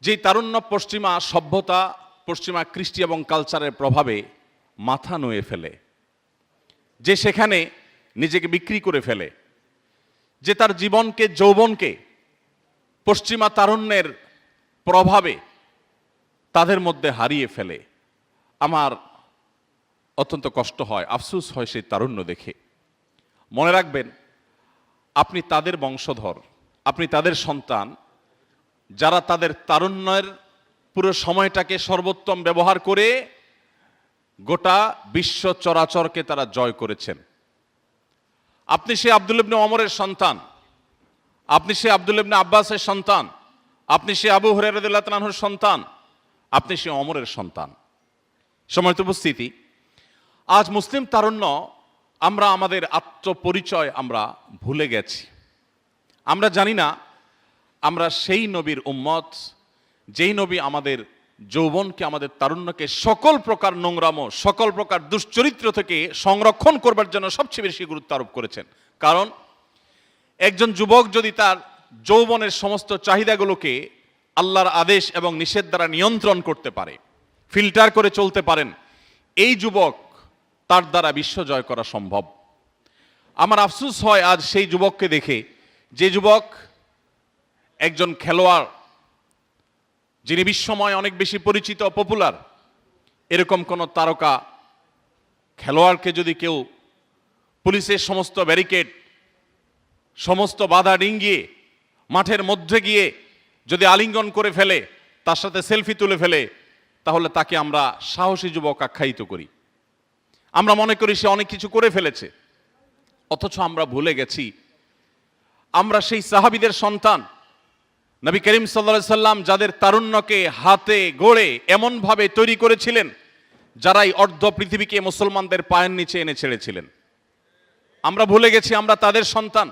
যে তারুণ্য পশ্চিমা সভ্যতা, পশ্চিমা কৃষ্টি এবং কালচারের প্রভাবে মাথা নুয়ে ফেলে। যে সেখানে নিজেকে বিক্রি করে ফেলে। যে তার জীবনকে, যৌবনকে পশ্চিমা তারুণ্যের প্রভাবে তাদের মধ্যে হারিয়ে ফেলে। আমার অত্যন্ত কষ্ট হয়, আফসোস হয় সেই তারুণ্য দেখে। মনে রাখবেন, আপনি তাদের বংশধর, আপনি তাদের সন্তান যারা তাদের তারুণ্যের পুরো সময়টাকে সর্বোত্তম ব্যবহার করে গোটা বিশ্ব চরাচরকে তারা জয় করেছেন। আপনি সে আব্দুল ইবনে অমরের সন্তান, আপনি সে আব্দুল ইবনে আব্বাসের সন্তান, আপনি সে আবু হরেরদুল্লাহর সন্তান, আপনি সে অমরের সন্তান। সময় উপস্থিতি। আজ মুসলিম তারুণ্য আমরা, আমাদের আত্মপরিচয় আমরা ভুলে গেছি। আমরা জানি না আমরা সেই নবীর উম্মত, যেই নবী আমাদের যৌবনকে, আমাদের তারুণ্যকে সকল প্রকার নোংরাম, সকল প্রকার দুশ্চরিত্র থেকে সংরক্ষণ করবার জন্য সবচেয়ে বেশি গুরুত্ব আরোপ করেছেন। কারণ, একজন যুবক যদি তার যৌবনের সমস্ত চাহিদাগুলোকে আল্লাহর আদেশ এবং নিষেধ দ্বারা নিয়ন্ত্রণ করতে পারে, ফিল্টার করে চলতে পারেন, এই যুবক তার দ্বারা বিশ্ব জয় করা সম্ভব। আমার আফসোস হয় আজ সেই যুবককে দেখে, যে যুবক একজন খেলোয়াড়, যিনি বিশ্বময় অনেক বেশি পরিচিত পপুলার এরকম কোনো তারকা খেলোয়াড়কে যদি কেউ পুলিশের সমস্ত ব্যারিকেড সমস্ত বাধা ডিঙ্গিয়ে, মাঠের মধ্যে গিয়ে যদি আলিঙ্গন করে ফেলে, তার সাথে সেলফি তুলে ফেলে, তাহলে তাকে আমরা সাহসী যুবক আখ্যায়িত করি। আমরা মনে করি সে অনেক কিছু করে ফেলেছে, অথচ আমরা ভুলে গেছি। আমরা সেই সাহাবিদের সন্তান নবী করিম সাল্লা সাল্লাম যাদের তারুণ্যকে হাতে গড়ে এমনভাবে তৈরি করেছিলেন, যারাই অর্ধ পৃথিবীকে মুসলমানদের পায়ের নিচে এনে ছেড়েছিলেন। আমরা ভুলে গেছি, আমরা তাদের সন্তান।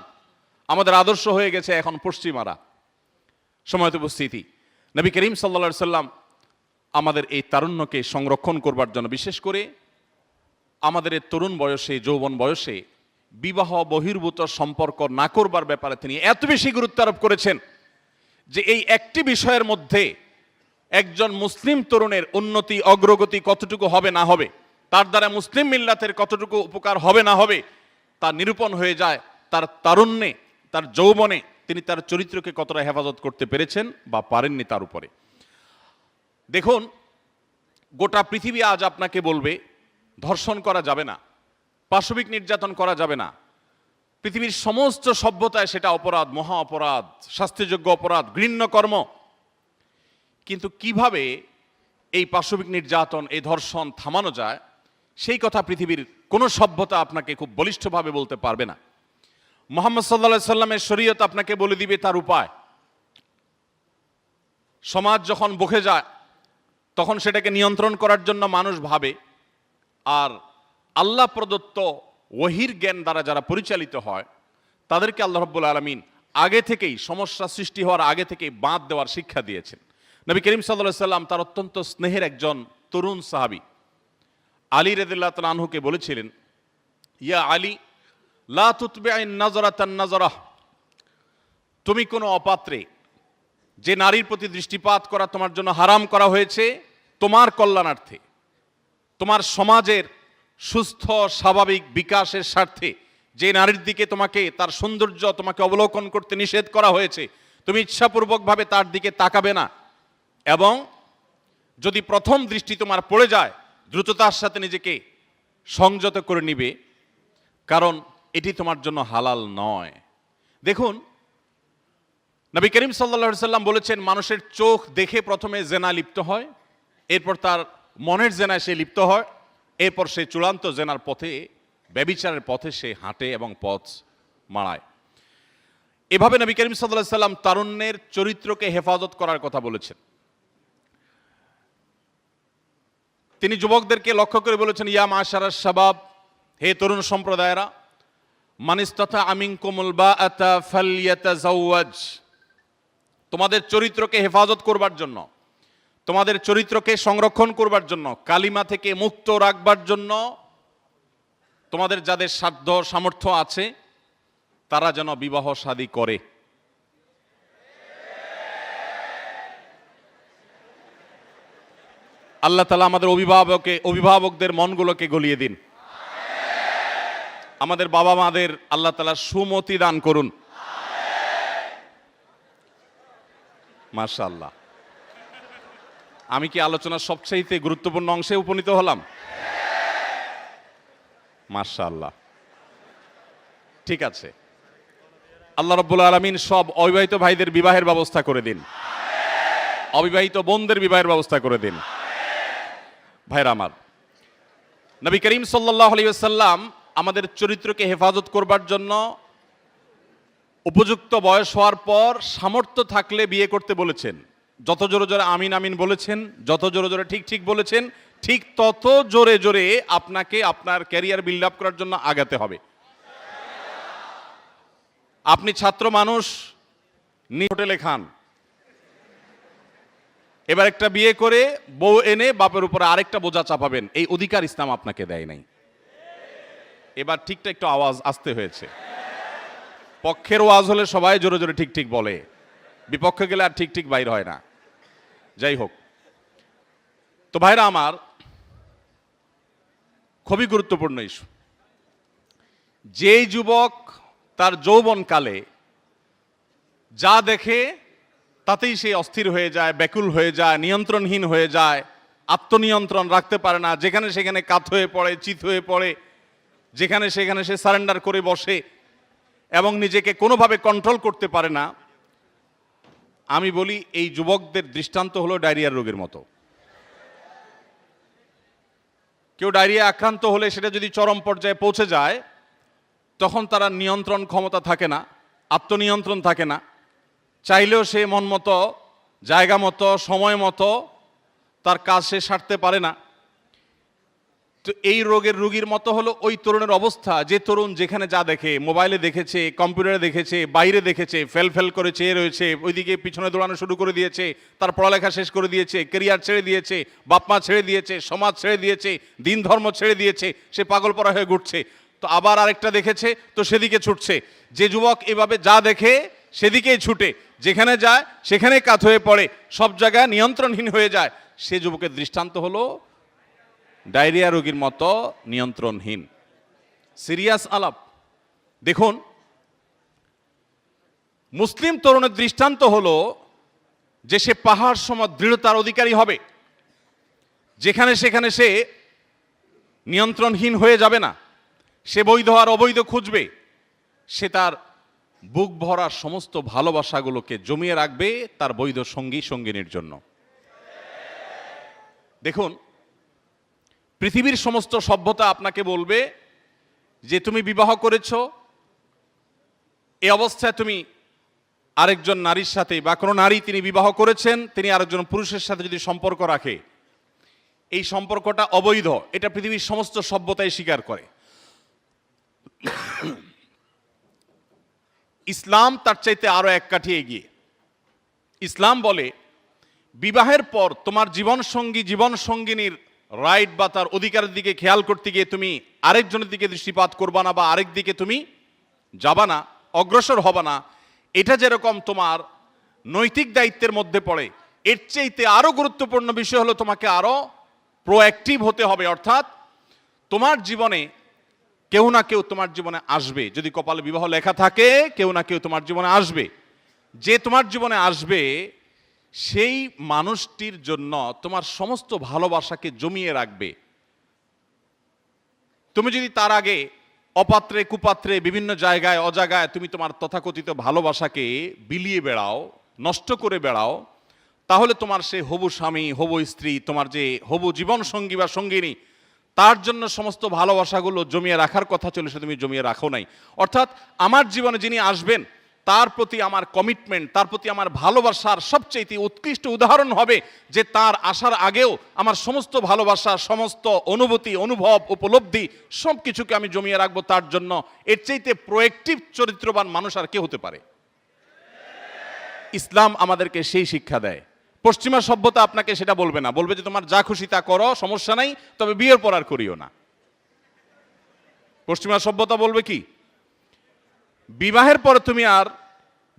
আমাদের আদর্শ হয়ে গেছে এখন পশ্চিমারা। সময়ত উপস্থিতি। নবী করিম সাল্লা সাল্লাম আমাদের এই তারুণ্যকে সংরক্ষণ করবার জন্য, বিশেষ করে আমাদের এই তরুণ বয়সে, যৌবন বয়সে বিবাহ বহির্ভূত সম্পর্ক না করবার ব্যাপারে তিনি এত বেশি গুরুত্ব আরোপ করেছেন। যে এই একটি বিষয়ের মধ্যে একজন মুসলিম তরুণের উন্নতি, অগ্রগতি কতটুকু হবে না হবে, তার দ্বারা মুসলিম মিল্লাতের কতটুকু উপকার হবে না হবে, তা নিরূপণ হয়ে যায়, তার তারুণ্যে, তার যৌবনে তিনি তার চরিত্রকে কতটা হেফাজত করতে পেরেছেন বা পারেননি তার উপরে। দেখুন, গোটা পৃথিবী আজ আপনাকে বলবে, ধর্ষণ করা যাবে না, পাশবিক নির্যাতন করা যাবে না পৃথিবীর সমস্ত সভ্যতায় সেটা অপরাধ, মহা অপরাধ, শাস্তিযোগ্য অপরাধ, ঘৃণ্য কর্ম। কিন্তু কীভাবে এই পাশবিক নির্যাতন, এই ধর্ষণ থামানো যায়, সেই কথা পৃথিবীর কোনো সভ্যতা আপনাকে খুব বলিষ্ঠভাবে বলতে পারবে না। মোহাম্মদ সাল্লা সাল্লামের শরীয়ত আপনাকে বলে দিবে তার উপায়। সমাজ যখন বকে যায়, তখন সেটাকে নিয়ন্ত্রণ করার জন্য মানুষ ভাবে, আর আল্লাহ প্রদত্ত ওহির জ্ঞান দ্বারা যারা পরিচালিত হয়, তাদেরকে আল্লাহ রব্বুল আলমিন আগে থেকেই সমস্যা সৃষ্টি হওয়ার আগে থেকেই বাঁধ দেওয়ার শিক্ষা দিয়েছেন। নবী করিম সাল্লাহ সাল্লাম তার অত্যন্ত স্নেহের একজন তরুণ সাহাবি, আলী রেদুল্লাহ তালহুকে বলেছিলেন, ইয়া আলী, লা তুতবে নজরাতান নজরাহ তুমি কোনো অপাত্রে যে নারীর প্রতি দৃষ্টিপাত করা তোমার জন্য হারাম করা হয়েছে, তোমার কল্যাণার্থে, তোমার সমাজের সুস্থ, স্বাভাবিক বিকাশের স্বার্থে যে নারীর দিকে তোমাকে, তার সৌন্দর্য তোমাকে অবলোকন করতে নিষেধ করা হয়েছে, তুমি ইচ্ছাপূর্বকভাবে তার দিকে তাকাবে না। এবং যদি প্রথম দৃষ্টি তোমার পড়ে যায়, দ্রুততার সাথে নিজেকে সংযত করে নিবে, কারণ এটি তোমার জন্য হালাল নয়। দেখুন, নবী করিম সাল্লা সাল্লাম বলেছেন, মানুষের চোখ দেখে প্রথমে জেনা লিপ্ত হয়, এরপর তার মনের জেনায় সে লিপ্ত হয়। এরপর সে চূড়ান্ত জেনার পথে, ব্যবিচারের পথে সে হাঁটে এবং পথ মাড়ায়। এভাবে নবী করিম সাল্লাহ সাল্লাম তারুণ্যের চরিত্রকে হেফাজত করার কথা বলেছেন। তিনি যুবকদেরকে লক্ষ্য করে বলেছেন, ইয়া মাশারা শাবাব, হে তরুণ সম্প্রদায়েরা মানিস্তথা আমিন কোমল বা আতা ফালিয়াতা তোমাদের চরিত্রকে হেফাজত করবার জন্য তোমাদের চরিত্রকে সংরক্ষণ করবার জন্য, কালিমা থেকে মুক্ত রাখবার জন্য তোমাদের যাদের সাধ্য, সামর্থ্য আছে, তারা যেন বিবাহ শাদী করে। আল্লাহ তালা আমাদের অভিভাবকে, অভিভাবকদের মনগুলোকে গলিয়ে দিন। আমাদের বাবা মাদের আল্লাহ তালা সুমতি দান করুন। মাশাআল্লাহ। আমি কি আলোচনার সবচাইতে গুরুত্বপূর্ণ অংশে উপনীত হলাম? মাশাআল্লাহ। ঠিক আছে। আল্লাহ রব্বুল আলমিন সব অবিবাহিত ভাইদের বিবাহের ব্যবস্থা করে দিন। অবিবাহিত বোনদের বিবাহের ব্যবস্থা করে দিন। ভাইরা আমার, নবী করিম সাল্লাহ আলিয়াল্লাম আমাদের চরিত্রকে হেফাজত করবার জন্য উপযুক্ত বয়স হওয়ার পর সামর্থ্য থাকলে বিয়ে করতে বলেছেন। যত জোরে জোরে আমিন আমিন বলেছেন, যত জোরে জোরে ঠিক ঠিক বলেছেন, ঠিক তত জোরে জোরে আপনাকে আপনার ক্যারিয়ার বিল্ড আপ করার জন্য আগাতে হবে। আপনি ছাত্র মানুষ হোটেলে খান। এবার একটা বিয়ে করে বউ এনে বাপের উপরে আরেকটা বোঝা চাপাবেন, এই অধিকার ইসলাম আপনাকে দেয় নাই। এবার ঠিকটা একটু আওয়াজ আসতে হয়েছে। পক্ষের ওয়াজ হলে সবাই জোরে জোরে ঠিক ঠিক বলে, বিপক্ষে গেলে আর ঠিক ঠিক বাইর হয় না। যাই হোক। তো ভাইরা আমার, খুবই গুরুত্বপূর্ণ ইস্যু যেই যুবক তার যৌবনকালে যা দেখে তাতেই সে অস্থির হয়ে যায়, ব্যাকুল হয়ে যায়, নিয়ন্ত্রণহীন হয়ে যায়, আত্মনিয়ন্ত্রণ রাখতে পারে না, যেখানে সেখানে কাত হয়ে পড়ে, চিত হয়ে পড়ে, যেখানে সেখানে সে সারেন্ডার করে বসে এবং নিজেকে কোনোভাবে কন্ট্রোল করতে পারে না আমি বলি, এই যুবকদের দৃষ্টান্ত হলো ডায়রিয়ার রোগের মতো। কেউ ডায়রিয়া আক্রান্ত হলে সেটা যদি চরম পর্যায়ে পৌঁছে যায়, তখন তারা নিয়ন্ত্রণ ক্ষমতা থাকে না, আত্মনিয়ন্ত্রণ থাকে না। চাইলেও সে মন মতো, জায়গা মতো, সময় মতো তার কাজ সে সারতে পারে না। তো এই রোগের রুগীর মতো হলো ওই তরুণের অবস্থা। যে তরুণ যেখানে যা দেখে, মোবাইলে দেখেছে, কম্পিউটারে দেখেছে, বাইরে দেখেছে, ফেল ফেল করে চেয়ে রয়েছে, ওইদিকে পিছনে দৌড়ানো শুরু করে দিয়েছে, তার পড়ালেখা শেষ করে দিয়েছে কেরিয়ার ছেড়ে দিয়েছে বাপমা ছেড়ে দিয়েছে, সমাজ ছেড়ে দিয়েছে, দিন ধর্ম ছেড়ে দিয়েছে, সে পাগল পড়া হয়ে ঘুরছে। তো আবার আরেকটা দেখেছে, তো সেদিকে ছুটছে। যে যুবক এভাবে যা দেখে, সেদিকেই ছুটে। যেখানে যায় সেখানে কাত হয়ে পড়ে। সব জায়গায় নিয়ন্ত্রণহীন হয়ে যায়। সে যুবকের দৃষ্টান্ত হলো ডায়রিয়া রোগীর মতো নিয়ন্ত্রণহীন। সিরিয়াস আলাপ। দেখুন, মুসলিম তরুণের দৃষ্টান্ত হলো যে সে পাহাড় সম দৃঢ়তার অধিকারী হবে। যেখানে সেখানে সে নিয়ন্ত্রণহীন হয়ে যাবে না। সে বৈধ আর অবৈধ খুঁজবে। সে তার বুক ভরা সমস্ত ভালোবাসাগুলোকে জমিয়ে রাখবে তার বৈধ সঙ্গী সঙ্গিনীর জন্য। দেখুন পৃথিবীর সমস্ত সভ্যতা আপনাকে বলবে যে তুমি বিবাহ করেছ, এ অবস্থায় তুমি আরেকজন নারীর সাথে বা কোনো নারী তিনি বিবাহ করেছেন, তিনি আরেকজন পুরুষের সাথে যদি সম্পর্ক রাখে, এই সম্পর্কটা অবৈধ। এটা পৃথিবীর সমস্ত সভ্যতায় স্বীকার করে। ইসলাম তার চাইতে আরও এক কাঠি এগিয়ে। ইসলাম বলে, বিবাহের পর তোমার জীবন সঙ্গী জীবন সঙ্গিনীর রাইট বা তার অধিকারের দিকে খেয়াল করতে গিয়ে তুমি আরেকজনের দিকে দৃষ্টিপাত করবা না বা আরেক দিকে তুমি যাবা না, অগ্রসর হবা না, এটা যেরকম তোমার নৈতিক দায়িত্বের মধ্যে পড়ে, এর চাইতে আরও গুরুত্বপূর্ণ বিষয় হলো তোমাকে আরও প্রোঅ্যাক্টিভ হতে হবে, অর্থাৎ তোমার জীবনে কেউ না কেউ তোমার জীবনে আসবে। যদি কপালে বিবাহ লেখা থাকে, কেউ না কেউ তোমার জীবনে আসবে। যে তোমার জীবনে আসবে সেই মানুষটির জন্য তোমার সমস্ত ভালোবাসাকে জমিয়ে রাখবে। তুমি যদি তার আগে অপাত্রে, কুপাত্রে, বিভিন্ন জায়গায়, অজাগায় তুমি তোমার তথাকথিত ভালোবাসাকে বিলিয়ে বেড়াও, নষ্ট করে বেড়াও, তাহলে তোমার সে হবু স্বামী, হবু স্ত্রী, তোমার যে হবু জীবন সঙ্গী বা সঙ্গিনী, তার জন্য সমস্ত ভালোবাসাগুলো জমিয়ে রাখার কথা চলে সে তুমি জমিয়ে রাখো নাই। অর্থাৎ আমার জীবনে যিনি আসবেন তার প্রতি আমার কমিটমেন্ট তার প্রতি আমার ভালোবাসার সবচেয়ে উৎকৃষ্ট উদাহরণ হবে যে তার আসার আগেও আমার সমস্ত ভালোবাসা, সমস্ত অনুভূতি, অনুভব, উপলব্ধি সব কিছুকে আমি জমিয়ে রাখব তার জন্য। এর চাইতে প্রোয়েক্টিভ চরিত্রবান মানুষ আর কে হতে পারে? ইসলাম আমাদেরকে সেই শিক্ষা দেয়। পশ্চিমা সভ্যতা আপনাকে সেটা বলবে না। বলবে যে তোমার যা খুশি তা করো, সমস্যা নাই, তবে বিয়ের পর আর করিও না। পশ্চিমা সভ্যতা বলবে কি? বিবাহের পরে তুমি আর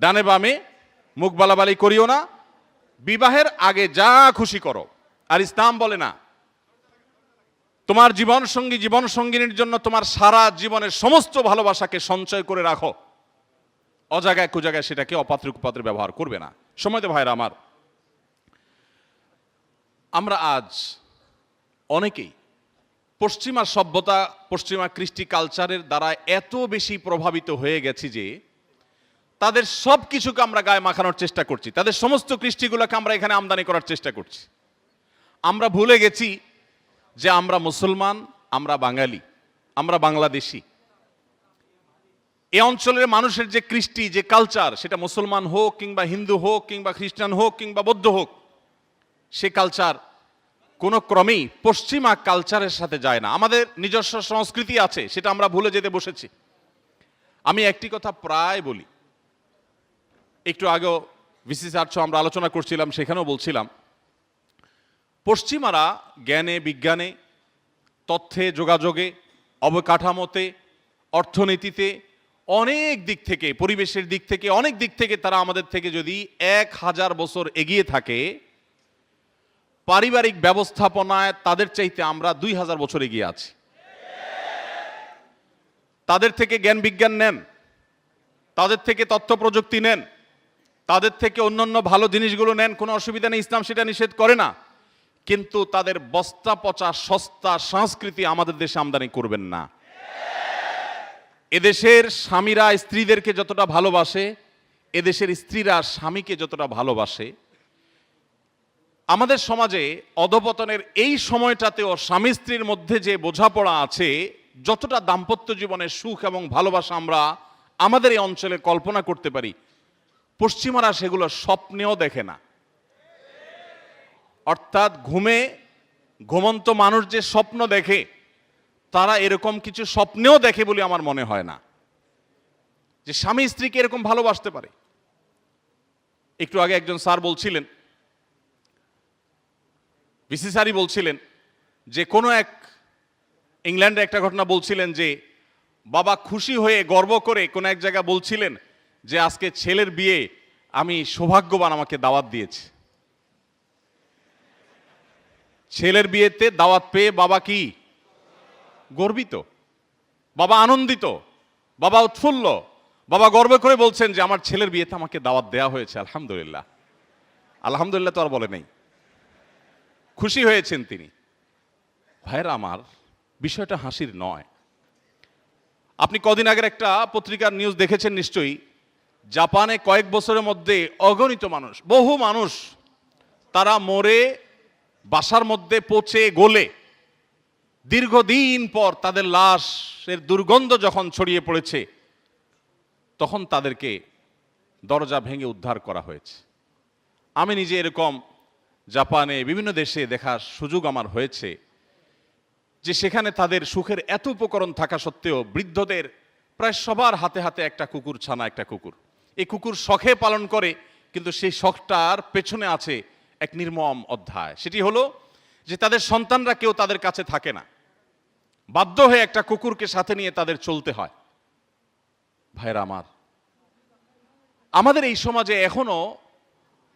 ডানে বামে মুখ বালাবালি করিও না। বিবাহের আগে যা খুশি করো। আর ইসলাম বলে না, তোমার জীবন সঙ্গী জীবন সঙ্গিনীর জন্য তোমার সারা জীবনের সমস্ত ভালোবাসাকে সঞ্চয় করে রাখো। অজাগায় কুজাগায় সেটাকে অপাত্র কুপাত্রে ব্যবহার করবে না। সময় তো ভাইরা আমার। আমরা আজ অনেকেই পশ্চিমা সভ্যতা, পশ্চিমা কৃষ্টি কালচারের দ্বারা এত বেশি প্রভাবিত হয়ে গেছি যে, তাদের সব কিছুকে আমরা গায়ে মাখানোর চেষ্টা করছি। তাদের সমস্ত কৃষ্টিগুলোকে আমরা এখানে আমদানি করার চেষ্টা করছি। আমরা ভুলে গেছি যে আমরা মুসলমান, আমরা বাঙালি, আমরা বাংলাদেশি। এ অঞ্চলের মানুষের যে কৃষ্টি, যে কালচার সেটা মুসলমান হোক কিংবা হিন্দু হোক কিংবা খ্রিস্টান হোক কিংবা বৌদ্ধ হোক, সে কালচার কোনো ক্রমেই পশ্চিমা কালচারের সাথে যায় না। আমাদের নিজস্ব সংস্কৃতি আছে, সেটা আমরা ভুলে যেতে বসেছি। আমি একটি কথা প্রায় বলি। একটু আগেও বিসিসি আর্টস আমরা আলোচনা করছিলাম, সেখানেও বলছিলাম, পশ্চিমারা জ্ঞানে, বিজ্ঞানে, তথ্যে, যোগাযোগে, অবকাঠামোতে, অর্থনীতিতে, অনেক দিক থেকে, পরিবেশের দিক থেকে, অনেক দিক থেকে তারা আমাদের থেকে যদি এক হাজার বছর এগিয়ে থাকে পারিবারিক ব্যবস্থাপনায় তাদের চাইতে আমরা দুই হাজার বছর এগিয়ে আছি। তাদের থেকে জ্ঞান বিজ্ঞান নেন। তাদের থেকে তথ্য প্রযুক্তি নেন। তাদের থেকে অন্যান্য ভালো জিনিসগুলো নেন, কোনো অসুবিধা নেই, ইসলাম সেটা নিষেধ করে না। কিন্তু তাদের বস্তা পচা সস্তা সংস্কৃতি আমাদের দেশে আমদানি করবেন না। এদেশের স্বামীরা স্ত্রীদেরকে যতটা ভালোবাসে, এদেশের স্ত্রীরা স্বামীকে যতটা ভালোবাসে আমাদের সমাজে অধপতনের এই সময়টাতেও স্বামী স্ত্রীর মধ্যে যে বোঝাপড়া আছে, যতটা দাম্পত্য জীবনের সুখ এবং ভালোবাসা আমরা আমাদের এই অঞ্চলে কল্পনা করতে পারি, পশ্চিমারা সেগুলো স্বপ্নেও দেখে না। অর্থাৎ ঘুমে ঘুমন্ত মানুষ যে স্বপ্ন দেখে, তারা এরকম কিছু স্বপ্নেও দেখে বলে আমার মনে হয় না। যে স্বামী স্ত্রীকে এরকম ভালোবাসতে পারে। একটু আগে একজন স্যার বলছিলেন বিসি স্যারই বলছিলেন যে কোনো এক ইংল্যান্ডে একটা ঘটনা বলছিলেন যে বাবা খুশি হয়ে গর্ব করে কোনো এক জায়গায় বলছিলেন যে আজকে ছেলের বিয়ে আমি সৌভাগ্যবান আমাকে দাওয়াত দিয়েছে। ছেলের বিয়েতে দাওয়াত পেয়ে বাবা কি? গর্বিত। বাবা আনন্দিত। বাবা উৎফুল্ল। বাবা গর্ব করে বলছেন যে আমার ছেলের বিয়েতে আমাকে দাওয়াত দেওয়া হয়েছে, আলহামদুলিল্লাহ। আলহামদুলিল্লাহ তো আর বলে নেই। খুশি হয়েছেন তিনি। ভাইয়েরা আমার, বিষয়টা হাসির নয়। আপনি কদিন আগের একটা পত্রিকার নিউজ দেখেছেন নিশ্চয়ই? জাপানে কয়েক বছরের মধ্যে অগণিত মানুষ, বহু মানুষ তারা মরে, বাসার মধ্যে পচে, গলে। দীর্ঘদিন পর তাদের লাশের দুর্গন্ধ যখন ছড়িয়ে পড়েছে, তখন তাদেরকে দরজা ভেঙে উদ্ধার করা হয়েছে। আমি নিজে এরকম জাপানে বিভিন্ন দেশে দেখার সুযোগ আমার হয়েছে যে সেখানে তাদের সুখের এত উপকরণ থাকা সত্ত্বেও বৃদ্ধদের প্রায় সবার হাতে হাতে একটা কুকুর ছানা, একটা কুকুর। এই কুকুর শখে পালন করে, কিন্তু সেই শখটার পেছনে আছে এক নির্মম অধ্যায়। সেটি হলো যে তাদের সন্তানরা কেউ তাদের কাছে থাকে না। বাধ্য হয়ে একটা কুকুরকে সাথে নিয়ে তাদের চলতে হয়। ভাইরা আমার, আমাদের এই সমাজে এখনও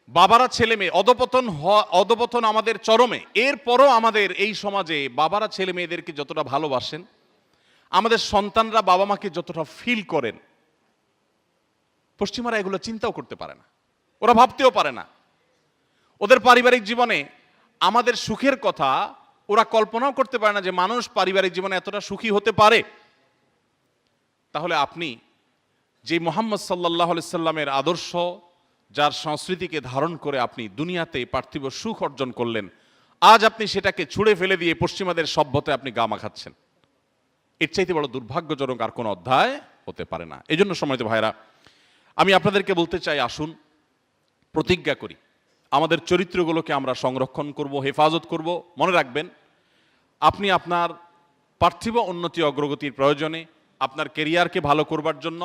বাবারা ছেলে মেয়ে, অধপতন অধপতন আমাদের চরমে। এরপরও আমাদের এই সমাজে বাবারা ছেলে মেয়েদেরকে যতটা ভালোবাসেন, আমাদের সন্তানরা বাবা মাকে যতটা ফিল করেন, পশ্চিমারা এগুলো চিন্তাও করতে পারে না। ওরা ভাবতেও পারে না। ওদের পারিবারিক জীবনে আমাদের সুখের কথা ওরা কল্পনাও করতে পারে না যে মানুষ পারিবারিক জীবনে এতটা সুখী হতে পারে। তাহলে আপনি যে মোহাম্মদ সাল্লাহ সাল্লামের আদর্শ যার সংস্কৃতিকে ধারণ করে আপনি দুনিয়াতে পার্থিব সুখ অর্জন করলেন, আজ আপনি সেটাকে ছুঁড়ে ফেলে দিয়ে পশ্চিমাদের সভ্যতায় আপনি গা মাখাচ্ছেন। এর চাইতে বড় দুর্ভাগ্যজনক আর কোনো অধ্যায় হতে পারে না। এই জন্য সময় ভাইরা আমি আপনাদেরকে বলতে চাই, আসুন, প্রতিজ্ঞা করি, আমাদের চরিত্রগুলোকে আমরা সংরক্ষণ করব, হেফাজত করব। মনে রাখবেন, আপনি আপনার পার্থিব উন্নতি অগ্রগতির প্রয়োজনে আপনার কেরিয়ারকে ভালো করবার জন্য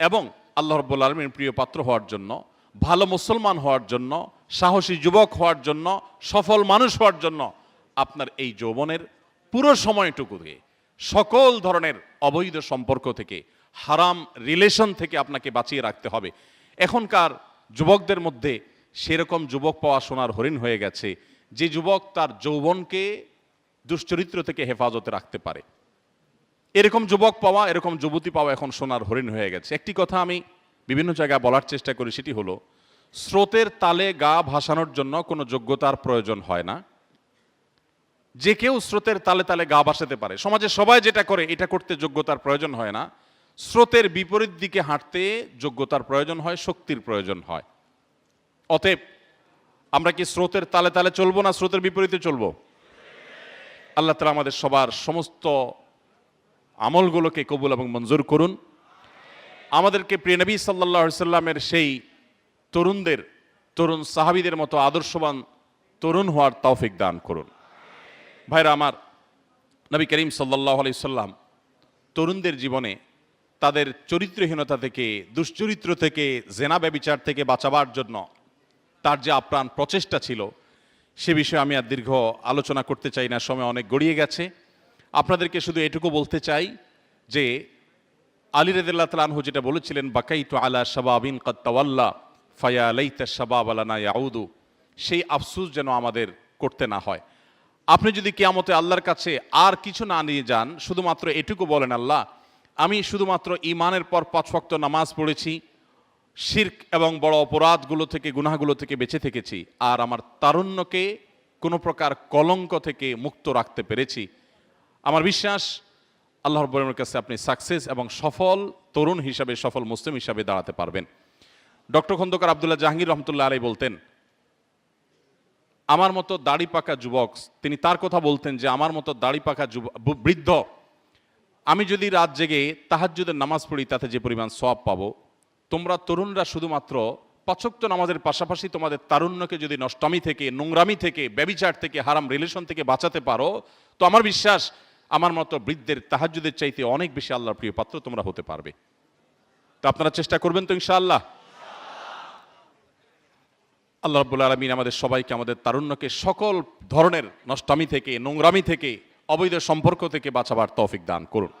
এবং আল্লাহ রব্বুল আলমীর প্রিয় পাত্র হওয়ার জন্য ভালো মুসলমান হওয়ার জন্য, সাহসী যুবক হওয়ার জন্য, সফল মানুষ হওয়ার জন্য আপনার এই যৌবনের পুরো সময়টুকুকে সকল ধরনের অবৈধ সম্পর্ক থেকে, হারাম রিলেশন থেকে আপনাকে বাঁচিয়ে রাখতে হবে। এখনকার যুবকদের মধ্যে সেরকম যুবক পাওয়া সোনার হরিণ হয়ে গেছে, যে যুবক তার যৌবনকে দুশ্চরিত্র থেকে হেফাজতে রাখতে পারে। এরকম যুবক পাওয়া, এরকম যুবতী পাওয়া এখন সোনার হরিণ হয়ে গেছে। একটি কথা আমি বিভিন্ন জায়গায় বলার চেষ্টা করি সেটি হলো, স্রোতের তালে গা ভাসানোর জন্য কোনো যোগ্যতার প্রয়োজন হয় না। যে কেউ স্রোতের তালে তালে গা ভাসাতে পারে। সমাজে সবাই যেটা করে, এটা করতে যোগ্যতার প্রয়োজন হয় না। স্রোতের বিপরীত দিকে হাঁটতে যোগ্যতার প্রয়োজন হয়, শক্তির প্রয়োজন হয়। অতএব, আমরা কি স্রোতের তালে তালে চলবো না স্রোতের বিপরীতে চলবো? আল্লাহ তালা আমাদের সবার সমস্ত আমলগুলোকে কবুল এবং মঞ্জুর করুন। আমাদেরকে প্রিয় নবী সাল্লাহ সাল্লামের সেই তরুণদের, তরুণ সাহাবিদের মতো আদর্শবান তরুণ হওয়ার তৌফিক দান করুন। ভাইরা আমার, নবী করিম সাল্লাহ আলি সাল্লাম তরুণদের জীবনে তাদের চরিত্রহীনতা থেকে, দুশ্চরিত্র থেকে, জেনা ব্যবিচার থেকে বাঁচাবার জন্য তার যে আপ্রাণ প্রচেষ্টা ছিল, সে বিষয়ে আমি আর দীর্ঘ আলোচনা করতে চাই না, সময় অনেক গড়িয়ে গেছে। আপনাদেরকে শুধু এটুকু বলতে চাই যে আলী রেদুল্লাহ তালানহু যেটা বলেছিলেন, বাকাইতু আলা শাবাবিন কাত্তাওয়াল্লা ফায়া লাইতা শাবাব আলানা ইয়াউদু। সেই আফসুস যেন আমাদের করতে না হয়। আপনি যদি কেয়ামতে আল্লাহর কাছে আর কিছু না নিয়ে যান, শুধুমাত্র এটুকু বলেন, আল্লাহ, আমি শুধুমাত্র ইমানের পর পাঁচ ওয়াক্ত নামাজ পড়েছি, শির্ক এবং বড় অপরাধগুলো থেকে, গুনাহগুলো থেকে বেঁচে থেকেছি, আর আমার তারুণ্যকে কোনো প্রকার কলঙ্ক থেকে মুক্ত রাখতে পেরেছি। আমার বিশ্বাস আল্লাহর রব্বুল কাছে আপনি সাকসেস এবং সফল তরুণ হিসাবে, সফল মুসলিম হিসাবে দাঁড়াতে পারবেন। ডক্টর খন্দকার আবদুল্লাহ জাহাঙ্গীর রহমতুল্লাহ আলাই বলতেন, আমার মতো দাড়ি পাকা যুবক, তিনি তার কথা বলতেন যে, আমার মতো দাড়ি পাকা বৃদ্ধ, আমি যদি রাত জেগে তাহাজ্জুদের নামাজ পড়ি, তাতে যে পরিমাণ সব পাবো, তোমরা তরুণরা শুধুমাত্র পাচক্ত নামাজের পাশাপাশি তোমাদের তারুণ্যকে যদি নষ্টামি থেকে, নোংরামি থেকে, ব্যবিচার থেকে, হারাম রিলেশন থেকে বাঁচাতে পারো, তো আমার বিশ্বাস আমার মতো বৃদ্ধের তাহাজুদের চাইতে অনেক বেশি আল্লাহর প্রিয় পাত্র তোমরা হতে পারবে। তো আপনারা চেষ্টা করবেন তো ইনশাআল্লাহ। আল্লাহ রব্বুল আলমিন আমাদের সবাইকে, আমাদের তারুণ্যকে সকল ধরনের নষ্টামি থেকে, নোংরামি থেকে, অবৈধ সম্পর্ক থেকে বাঁচাবার তৌফিক দান করুন।